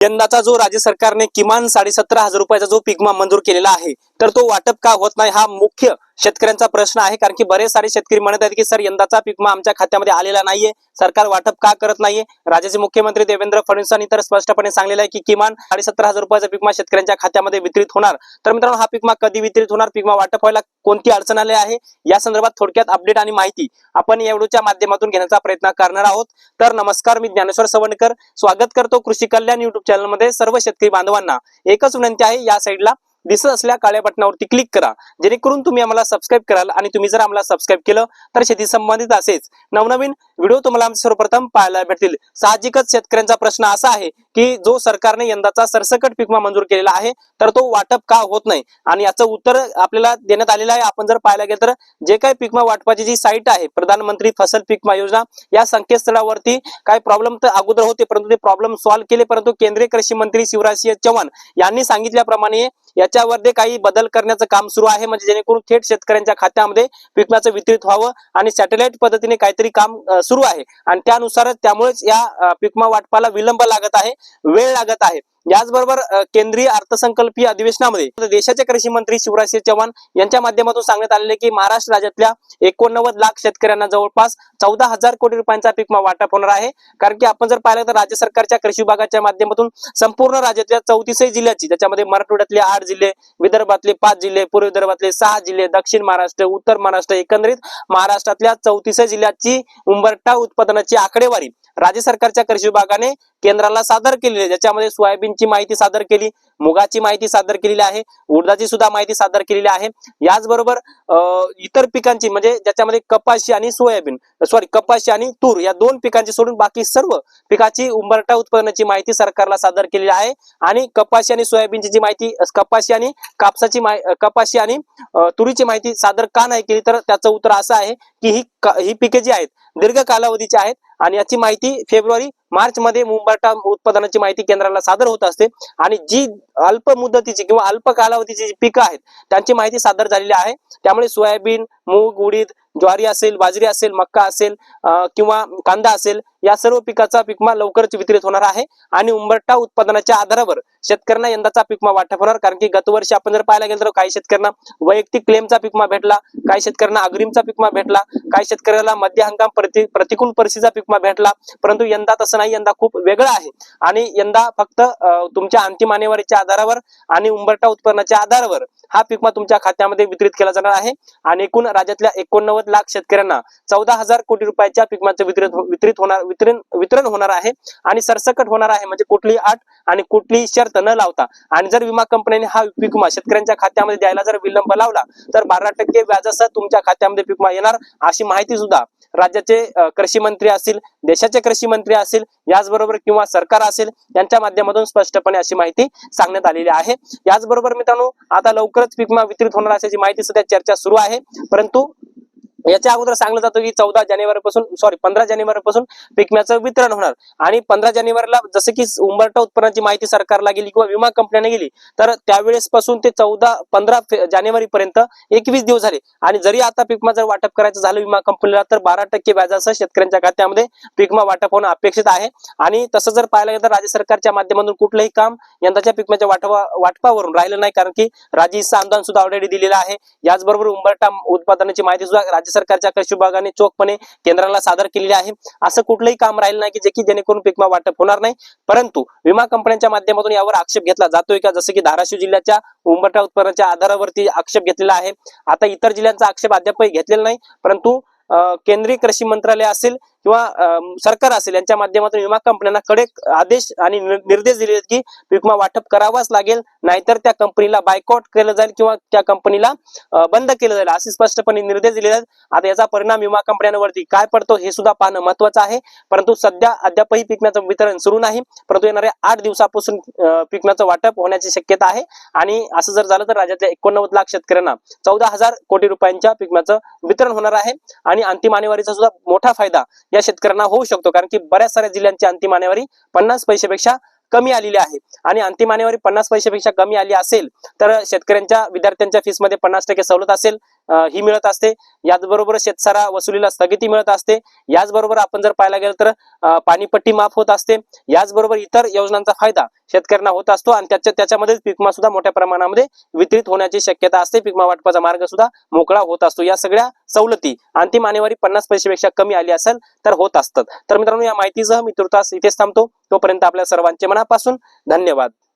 यंदाचा जो राज्य सरकारने किमान साडेसतरा हजार रुपयाचा जो पिकमा मंजूर केलेला आहे तर तो वाटप का होत नाही हा मुख्य शेतकऱ्यांचा प्रश्न आहे कारण की बरेच सारे शेतकरी म्हणत आहेत की सर यंदाचा पिकमा आमच्या खात्यामध्ये आलेला नाहीये. सरकार वाटप का करत नाहीये? राज्याचे मुख्यमंत्री देवेंद्र फडणवीसांनी तर स्पष्टपणे सांगलेलं आहे की किमान साडेसत्तर हजार रुपयाचा पिकमा शेतकऱ्यांच्या खात्यामध्ये वितरित होणार. तर मित्रांनो हा पिकमा कधी वितरित होणार? पिकमा वाटप व्हायला कोणती अडचण आली आहे? या संदर्भात थोडक्यात अपडेट आणि माहिती आपण या व्हिडिओच्या माध्यमातून घेण्याचा प्रयत्न करणार आहोत. तर नमस्कार मी ज्ञानेश्वर सवणकर. स्वागत करतो कृषी कल्याण युट्यूब चॅनलमध्ये सर्व शेतकरी बांधवांना. एकच विनंती आहे या साईडला दिसत असल्या काळ्या बटनावरती क्लिक करा. जेणेकरून तुम्ही आम्हाला सबस्क्राईब कराल आणि तुम्ही जर आम्हाला सबस्क्राईब केलं तर शेती संबंधित असेच नवनवीन व्हिडिओ तुम्हाला आमचे सर्वप्रथम पाहायला भेटतील. साहजिकच शेतकऱ्यांचा प्रश्न असा आहे की जो सरकारने यंदाचा सरसकट पिकमा मंजूर केलेला आहे तर तो वाटप का होत नाही? आणि याचं उत्तर आपल्याला देण्यात आलेलं आहे. आपण जर पाहायला गेलं तर जे काही पिकमा वाटपाची जी साईट आहे प्रधानमंत्री फसल पिकमा योजना या संकेतस्थळावरती काय प्रॉब्लेम तर अगोदर होते परंतु ते प्रॉब्लेम सॉल्व्ह केले परंतु केंद्रीय कृषी मंत्री शिवराज सिंह चव्हाण यांनी सांगितल्याप्रमाणे याच्यामध्ये काही बदल करण्याचं काम सुरू आहे. म्हणजे जेणेकरून थेट शेतकऱ्यांच्या खात्यामध्ये पिकमाचं वितरित व्हावं आणि सॅटेलाइट पद्धतीने काहीतरी काम सुरू आहे. आणि त्यानुसार त्यामुळेच या पिकमा वाटपाला विलंब लागत आहे. वेळ लागत आहे. याचबरोबर केंद्रीय अर्थसंकल्पीय अधिवेशनामध्ये देशाचे कृषी मंत्री शिवराज सिंह चौहान यांच्या माध्यमातून सांगण्यात आलेले की महाराष्ट्र राज्यातल्या एकोणनव्वद लाख शेतकऱ्यांना जवळपास चौदा हजार कोटी रुपयांचा पीक वाटप होणार आहे. कारण की आपण जर पाहिलं तर राज्य सरकारच्या कृषी विभागाच्या माध्यमातून संपूर्ण राज्यातल्या चौतीसही जिल्ह्याची ज्याच्यामध्ये मराठवाड्यातले आठ जिल्हे विदर्भातले पाच जिल्हे पूर्व विदर्भातले सहा जिल्हे दक्षिण महाराष्ट्र उत्तर महाराष्ट्र एकंदरीत महाराष्ट्रातल्या चौतीस जिल्ह्याची उंबरटा उत्पादनाची आकडेवारी राज्य सरकारच्या कृषी विभागाने केंद्राला सादर केलेली आहे. ज्याच्यामध्ये सोयाबीनची माहिती सादर केली मुगाची माहिती सादर केलेली आहे उडदाची सुद्धा माहिती सादर केलेली आहे. याचबरोबर अं, इतर पिकांची म्हणजे ज्याच्यामध्ये कपाशी आणि सोयाबीन सॉरी कपाशी आणि तूर या दोन पिकांची सोडून बाकी सर्व पिकाची उंबरठा उत्पादनाची माहिती सरकारला सादर केलेली आहे. आणि कपाशी आणि सोयाबीनची जी माहिती कपाशी आणि कापसाची कपाशी आणि तुरीची माहिती सादर का नाही केली तर त्याचं उत्तर असं आहे की ही ही पिके जी आहेत दीर्घ कालावधीची आहेत. आणि याची माहिती फेब्रुवारी मार्च मध्ये मुंबरटा उत्पादनाची माहिती केंद्राला सादर होत असते. आणि जी अल्प मुदतीची किंवा अल्प कालावधीची जी पिकं आहेत त्यांची माहिती सादर झालेली आहे. त्यामुळे सोयाबीन मूग उडीद ज्वारी असेल बाजरी असेल मक्का असेल किंवा कांदा असेल या सर्व पिकाचा पिकमा लवकरच वितरित होणार आहे. आणि उंबरटा उत्पादनाच्या आधारावर शेतकऱ्यांना यंदाचा पिकमा वाटप होणार. कारण की गतवर्षी आपण जर पाहायला गेलो तर काही शेतकऱ्यांना वैयक्तिक क्लेमचा पिकमा भेटला काही शेतकऱ्यांना अग्रिमचा पिकमा भेटला काही शेतकऱ्याला मध्य हंगाम प्रति प्रतिकूल परिस्थितीचा पिकमा भेटला. परंतु यंदा तसं नाही यंदा खूप वेगळं आहे. आणि यंदा फक्त तुमच्या अंतिम आणेवारीच्या आधारावर आणि उंबरटा उत्पन्नाच्या आधारावर हा पिकमा तुमच्या खात्यामध्ये वितरित केला जाणार आहे. आणि एकूण राज्यातल्या एकोणनव्वद लाख शेतकऱ्यांना चौदा हजार कोटी रुपयाच्या पिकमाचं वितरित हो-, वितरित होणार वितरण वितरण होणार आहे. आणि सरसकट होणार आहे म्हणजे कुठली अट आणि कुठलीही शर्त न लावता आणि जर विमा कंपनीने हा पिकमा शेतकऱ्यांच्या खात्यामध्ये द्यायला जर विलंब लावला तर बारा टक्के व्याजासह तुमच्या खात्यामध्ये पिकमा येणार अशी माहिती सुद्धा राज्याचे कृषी मंत्री असतील देशाचे कृषी मंत्री असतील याचबरोबर किंवा सरकार असेल यांच्या माध्यमातून स्पष्टपणे अशी माहिती सांगण्यात आलेली आहे. याचबरोबर मित्रांनो आता लवकरच पीक विमा वितरित होणार असल्याची माहिती सध्या चर्चा सुरू आहे. परंतु याच्या अगोदर सांगलं जातं की चौदा जानेवारी पासून सॉरी पंधरा जानेवारी पासून पिकम्याचं वितरण होणार. आणि पंधरा जानेवारीला जसं की उंबरटा उत्पन्नाची माहिती सरकारला गेली किंवा विमा कंपन्याने गेली तर त्यावेळेस पासून ते चौदा पंधरा जानेवारी पर्यंत एकवीस दिवस झाले. आणि जरी आता पिकमा जर वाटप करायचं झालं विमा कंपनीला तर बारा टक्के व्याजासह शेतकऱ्यांच्या खात्यामध्ये पिकमा वाटप होणं अपेक्षित आहे. आणि तसं जर पाहायला गेलं तर राज्य सरकारच्या माध्यमातून कुठलंही काम यंदाच्या पिकम्याच्या वाटपा वाटपावरून राहिलं नाही कारण की राज्य हिस्सा अनुदान सुद्धा ऑलरेडी दिलेलं आहे. याचबरोबर उंबरटा उत्पादनाची माहिती सुद्धा राज्य सरकारच्या कृषी विभागाने चोखपणे केंद्राला सादर केलेले आहे. असं कुठलंही काम राहिलं नाही की जे की जेणेकरून पिकमा वाटप होणार नाही. परंतु विमा कंपन्यांच्या माध्यमातून यावर आक्षेप घेतला जातोय का? जसं की धाराशिव जिल्ह्याच्या उंबरठा उत्पन्नाच्या आधारावरती आक्षेप घेतलेला आहे. आता इतर जिल्ह्यांचा आक्षेप अद्यापही घेतलेला नाही. परंतु केंद्रीय कृषी मंत्रालय असेल किंवा अं, सरकार असेल यांच्या माध्यमातून विमा कंपन्यांना कडक आदेश आणि निर्देश दिले आहेत की विमा वाटप करावाच लागेल नाहीतर त्या कंपनीला बायकॉट केलं जाईल किंवा त्या कंपनीला बंद केलं जाईल असे स्पष्टपणे निर्देश दिले आहेत. आता याचा परिणाम विमा कंपन्यांवरती काय पडतो हे सुद्धा पाहणं महत्वाचं आहे. परंतु सध्या अद्यापही पिकण्याचं वितरण सुरू नाही. परंतु येणाऱ्या आठ दिवसापासून अं, पिकण्याचं वाटप होण्याची शक्यता आहे. आणि असं जर झालं तर राज्यातल्या एकोणनव्वद लाख शेतकऱ्यांना चौदा हजार कोटी रुपयांच्या पिकण्याचं वितरण होणार आहे. आणि अंतिम आणेवारीचा सुद्धा मोठा फायदा या शेतकऱ्यांना होऊ शकतो. कारण की बऱ्याच साऱ्या जिल्ह्यांची अंतिम आणेवारी पन्नास पैशापेक्षा कमी आलेली आहे. आणि अंतिम आणेवारी पन्नास पैशापेक्षा कमी आली असेल तर शेतकऱ्यांच्या विद्यार्थ्यांच्या फीसमध्ये पन्नास टक्के सवलत असेल. ही मिळत असते. याचबरोबर शेतसारा वसुलीला स्थगिती मिळत असते. याचबरोबर आपण जर पाहायला गेलं तर पाणीपट्टी माफ होत असते. याचबरोबर इतर योजनांचा फायदा शेतकऱ्यांना होत असतो आणि त्याच्या त्याच्यामध्ये पिकमा सुद्धा मोठ्या प्रमाणामध्ये वितरित होण्याची शक्यता असते. पिकमा वाटपाचा मार्ग सुद्धा मोकळा होत असतो. या सगळ्या सवलती अंतिम आणेवारी पन्नास पैशापेक्षा कमी आली असेल तर होत असतात. तर मित्रांनो या माहितीसह मी तुर्तास इथेच थांबतो. तोपर्यंत आपल्या सर्वांचे मनापासून धन्यवाद.